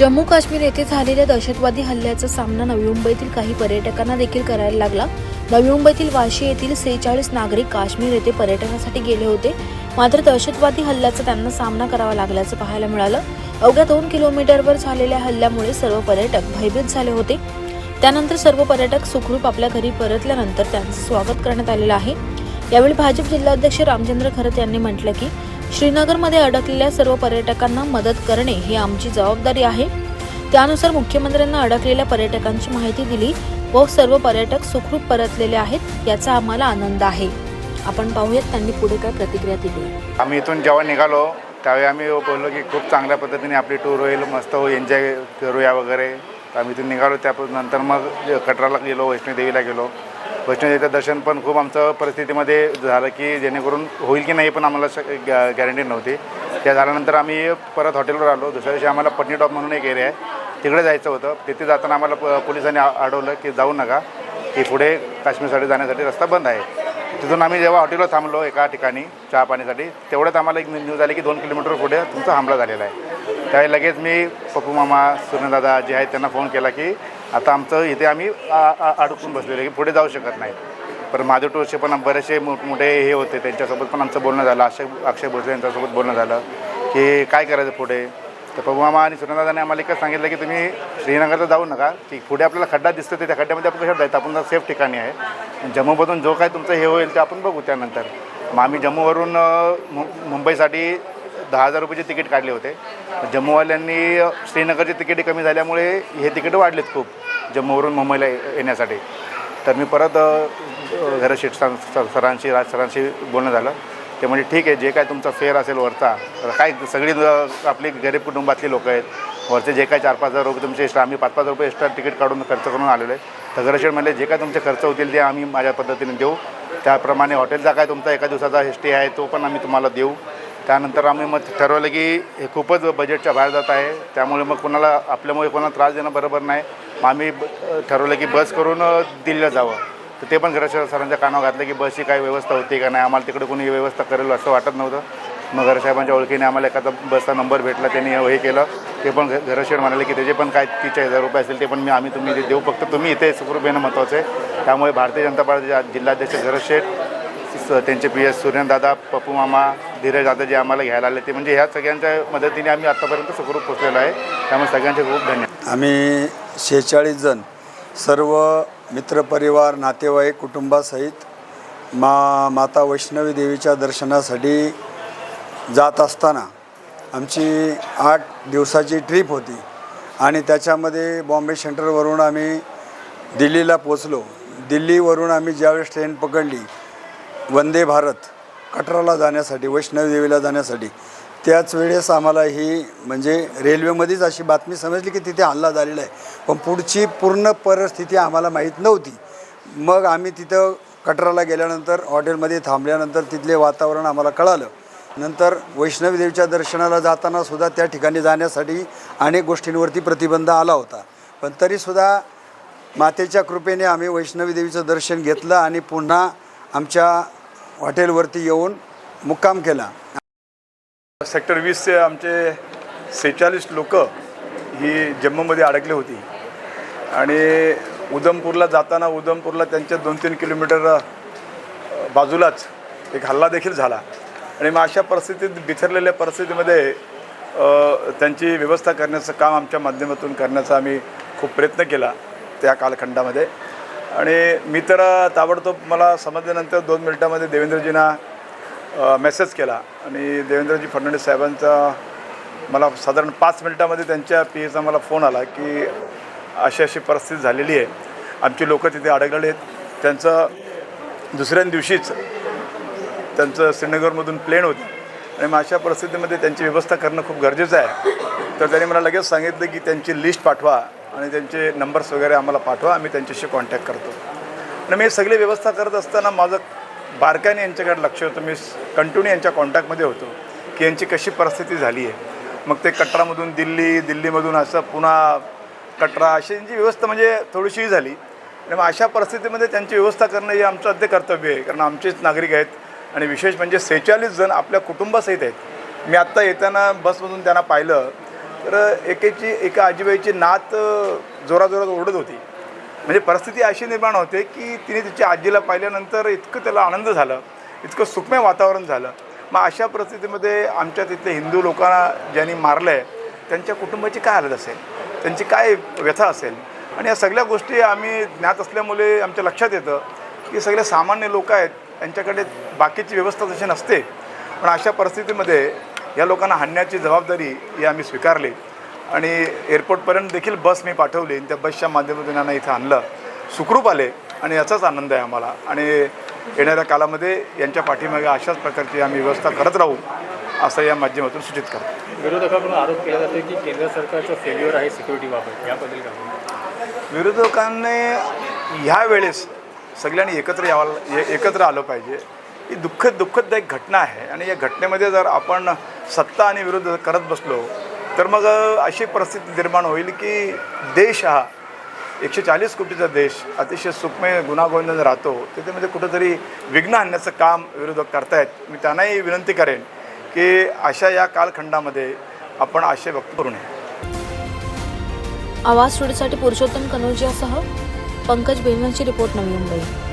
जम्मू काश्मीर येथे झालेल्या दहशतवादी हल्ल्याचा सामना नवी मुंबईतील काही पर्यटकांना देखील करायला लागला. नवी मुंबईतील वाशी येथील सेहेचाळीस नागरिक काश्मीर येथे पर्यटनासाठी गेले होते. मात्र दहशतवादी हल्ल्याचा त्यांना सामना करावा लागल्याचं पाहायला मिळालं. अवघ्या दोन किलोमीटरवर झालेल्या हल्ल्यामुळे सर्व पर्यटक भयभीत झाले होते. त्यानंतर सर्व पर्यटक सुखरूप आपल्या घरी परतल्यानंतर त्यांचं स्वागत करण्यात आलेलं आहे. यावेळी भाजप जिल्हाध्यक्ष रामचंद्र खरत यांनी म्हटलं की श्रीनगरमध्ये अडकलेल्या सर्व पर्यटकांना मदत करणे ही आमची जबाबदारी आहे. त्यानुसार मुख्यमंत्र्यांना अडकलेल्या पर्यटकांची माहिती दिली व सर्व पर्यटक सुखरूप परतलेले आहेत याचा आम्हाला आनंद आहे. आपण पाहूयात त्यांनी पुढे काय प्रतिक्रिया दिली. आम्ही इथून जेव्हा निघालो त्यावेळी आम्ही बोललो की खूप चांगल्या पद्धतीने आपली टूर होईल मस्त हो एन्जॉय करूया वगैरे. आम्ही इथून निघालो त्या नंतर मग कटराला गेलो वैष्णोदेवीला गेलो. वैष्णोदेवीचं दर्शन पण खूप आमचं परिस्थितीमध्ये झालं की जेणेकरून होईल की नाही पण आम्हाला गॅरंटी नव्हती. त्या झाल्यानंतर आम्ही परत हॉटेलवर आलो. दुसऱ्या दिवशी आम्हाला पटनी टॉप म्हणून एक एरिया आहे. तिकडे जायचं होतं. तिथे जाताना आम्हाला प- पोलिसांनी अडवलं की जाऊ नका. की पुढे काश्मीरसाठी जाण्यासाठी रस्ता बंद आहे. तिथून आम्ही जेव्हा हॉटेलवर थांबलो एका ठिकाणी चहा पाण्यासाठी तेवढ्यात आम्हाला एक न्यूज आली की दोन किलोमीटर पुढे तुमचा हमला झालेला आहे. त्यावेळी लगेच मी पप्पू मामा सुनदादा जे आहेत त्यांना फोन केला की आता आमचं इथे आम्ही अडकून बसलेलो की पुढे जाऊ शकत नाही. पण माझे टूरचे पण बरेचसे मोठमोठे हे होते त्यांच्यासोबत पण आमचं बोलणं झालं अक्षय अक्षय भोसले यांच्यासोबत बोलणं झालं की काय करायचं पुढे? तर पप्पू आणि सुनदादाने आम्हाला एकच सांगितलं की तुम्ही श्रीनगरला जाऊ नका की पुढे आपल्याला खड्डा दिसतो ते त्या खड्ड्यामध्ये आपण कशात जायचं आपण सेफ ठिकाणी आहे. जम्मूमधून जो काय तुमचं हे होईल ते आपण बघू त्यानंतर. मग आम्ही जम्मूवरून मु मुंबईसाठी दहा हजार रुपयाचे तिकीट काढले होते. जम्मूवाल्यांनी श्रीनगरचे श्रीनगरची तिकीटे कमी झाल्यामुळे हे तिकीट वाढलेत खूप जम्मूवरून मुंबईला येण्यासाठी. तर मी परत घरा शिट सर सरांशी राज सरांशी बोलणं झालं. ते म्हणजे ठीक आहे जे काय तुमचा फेअर असेल वरचा तर काय सगळी आपली गरीब कुटुंबातली लोकं आहेत. वरचे जे काय चार पाच हजार रुपये तुमचे एक्स्ट्रा आम्ही पाच पाच रुपये एक्स्ट्रा तिकीट काढून खर्च करून आलेलो आहे. तर घरशेड म्हणजे जे काय तुमचे खर्च होतील ते आम्ही माझ्या पद्धतीने देऊ. त्याप्रमाणे हॉटेलचा काय तुमचा एका दिवसाचा हिस्ट्री आहे तो पण आम्ही तुम्हाला देऊ. त्यानंतर आम्ही मग ठरवलं की हे खूपच बजेटच्या बाहेर जात आहे. त्यामुळे मग कोणाला आपल्यामुळे कोणाला त्रास देणं बरोबर नाही. मग आम्ही ब- ठरवलं की बस करून दिल्लीला जावं. तर ते पण घराच्या सरांच्या कानावर घातलं की बसची काही व्यवस्था होती का नाही? आम्हाला तिकडे कोणी व्यवस्था करेल असं वाटत नव्हतं. मग घरसाहेबांच्या ओळखीने आम्हाला एखादा बसचा नंबर भेटला त्यांनी हे केलं. ते पण घरशेड म्हणाले की त्याचे पण काय तीस हजार रुपये असेल ते पण मी आम्ही तुम्ही देऊ. फक्त तुम्ही इथे सुखरूप येणं महत्त्वाचं आहे. त्यामुळे भारतीय जनता पार्टी जिल्हाध्यक्ष घरशेठ त्यांचे पी एस सूर्यनदादा पप्पू मामा धीरज दादा जे आम्हाला घ्यायला आले ते. म्हणजे ह्या सगळ्यांच्या मदतीने आम्ही आत्तापर्यंत सुखरूप पोचलेलो आहे. त्यामुळे सगळ्यांचे खूप धन्यवाद. आम्ही शेहेचाळीस जण सर्व मित्रपरिवार नातेवाईक कुटुंबासहित मा माता वैष्णवी देवीच्या दर्शनासाठी जात असताना आमची आठ दिवसाची ट्रीप होती आणि त्याच्यामध्ये बॉम्बे सेंटरवरून आम्ही दिल्लीला पोचलो दिल्लीवरून आम्ही ज्यावेळेस ट्रेन पकडली वंदे भारत कटराला जाण्यासाठी वैष्णवदेवीला जाण्यासाठी त्याच वेळेस आम्हाला ही म्हणजे रेल्वेमध्येच अशी बातमी समजली की तिथे हल्ला झालेला आहे. पण पुढची पूर्ण परिस्थिती आम्हाला माहीत नव्हती. मग आम्ही तिथं कटराला गेल्यानंतर हॉटेलमध्ये थांबल्यानंतर तिथले वातावरण आम्हाला कळालं. नंतर वैष्णवदेवीच्या दर्शनाला जाताना सुद्धा त्या ठिकाणी जाण्यासाठी अनेक गोष्टींवरती प्रतिबंध आला होता. पण तरीसुद्धा मातेच्या कृपेने आम्ही वैष्णवी देवीचं दर्शन घेतलं आणि पुन्हा आमच्या हॉटेलवरती येऊन मुक्काम केला. सेक्टर वीसचे आमचे सेहेचाळीस लोक ही जम्मूमध्ये अडकली होती. आणि उधमपूरला जाताना उधमपूरला त्यांच्या दोन तीन किलोमीटर बाजूलाच एक हल्ला देखील झाला. आणि मग अशा परिस्थितीत बिथरलेल्या परिस्थितीमध्ये त्यांची व्यवस्था करण्याचं काम आमच्या माध्यमातून करण्याचा आम्ही खूप प्रयत्न केला त्या कालखंडामध्ये. आणि मी तर ताबडतोब मला समजल्यानंतर दोन मिनटामध्ये देवेंद्रजींना मेसेज केला. आणि देवेंद्रजी फडणवीस साहेबांचा मला साधारण पाच मिनटामध्ये त्यांच्या पी एचा मला फोन आला की अशी अशी परिस्थिती झालेली आहे. आमची लोकं तिथे अडकलेली आहेत. त्यांचं दुसऱ्या दिवशीच त्यांचं श्रीनगरमधून प्लेन होती. आणि मग अशा परिस्थितीमध्ये त्यांची व्यवस्था करणं खूप गरजेचं आहे. तर त्यांनी मला लगेच सांगितलं की त्यांची लिस्ट पाठवा. आणि त्यांचे नंबर्स वगैरे आम्हाला पाठवा आम्ही त्यांच्याशी कॉन्टॅक्ट करतो. आणि मी सगळी व्यवस्था करत असताना माझं बारकाईने यांच्याकडे लक्ष होतं. मी कंटिन्यू यांच्या कॉन्टॅक्टमध्ये होतो की यांची कशी परिस्थिती झाली आहे. मग ते कटरामधून दिल्ली दिल्लीमधून असं पुन्हा कटरा अशी यांची व्यवस्था म्हणजे थोडीशी झाली. आणि मग अशा परिस्थितीमध्ये त्यांची व्यवस्था करणं हे आमचं अध्य कर्तव्य आहे. कारण आमचेच नागरिक आहेत आणि विशेष म्हणजे सेहेचाळीस जण आपल्या कुटुंबासहित आहेत. मी आत्ता येताना बसमधून त्यांना पाहिलं तर एकेची एका आजीबाईची नात जोराजोरात ओढत होती. म्हणजे परिस्थिती अशी निर्माण होते की तिने तिच्या आजीला पाहिल्यानंतर इतकं त्याला आनंद झालं इतकं सुखमय वातावरण झालं. मग अशा परिस्थितीमध्ये आमच्या तिथले हिंदू लोकांना ज्यांनी मारलं आहे त्यांच्या कुटुंबाची काय हालत असेल? त्यांची काय व्यथा असेल? आणि या सगळ्या गोष्टी आम्ही ज्ञात असल्यामुळे आमच्या लक्षात येतं की सगळे सामान्य लोक आहेत त्यांच्याकडे बाकीची व्यवस्था तशी नसते. पण अशा परिस्थितीमध्ये या लोकांना हाणण्याची जबाबदारी ही आम्ही स्वीकारली. आणि एअरपोर्टपर्यंत देखील बस मी पाठवली आणि त्या बसच्या माध्यमातून यांना इथं आणलं. सुखरूप आले आणि याचाच आनंद आहे आम्हाला. आणि येणाऱ्या कालामध्ये यांच्या पाठीमागे अशाच प्रकारची आम्ही व्यवस्था करत राहू असं या माध्यमातून सूचित करतो. विरोधकाकडून आरोप केला जातो की केंद्र सरकारचं फेल्युअर आहे सिक्युरिटीबाबत याबद्दल काय? विरोधकांनी ह्या वेळेस सगळ्यांनी एकत्र यावं एकत्र आलं पाहिजे. ही दुःखद दुःखदायक घटना आहे. आणि या घटनेमध्ये जर आपण सत्ता आणि विरोध करत बसलो तर मग अशी परिस्थिती निर्माण होईल की देश हा एकशे चाळीस कोटीचा देश अतिशय सुखमय गुन्हागोविंद राहतो त्याच्यामध्ये म्हणजे कुठंतरी विघ्न आणण्याचं काम विरोधक करतायत. मी त्यांनाही विनंती करेन की अशा या कालखंडामध्ये आपण आशय व्यक्त करू नये. आवाज स्टुडिओसाठी पुरुषोत्तम कनोजियासह पंकज बेनवलची रिपोर्ट नवी मुंबई.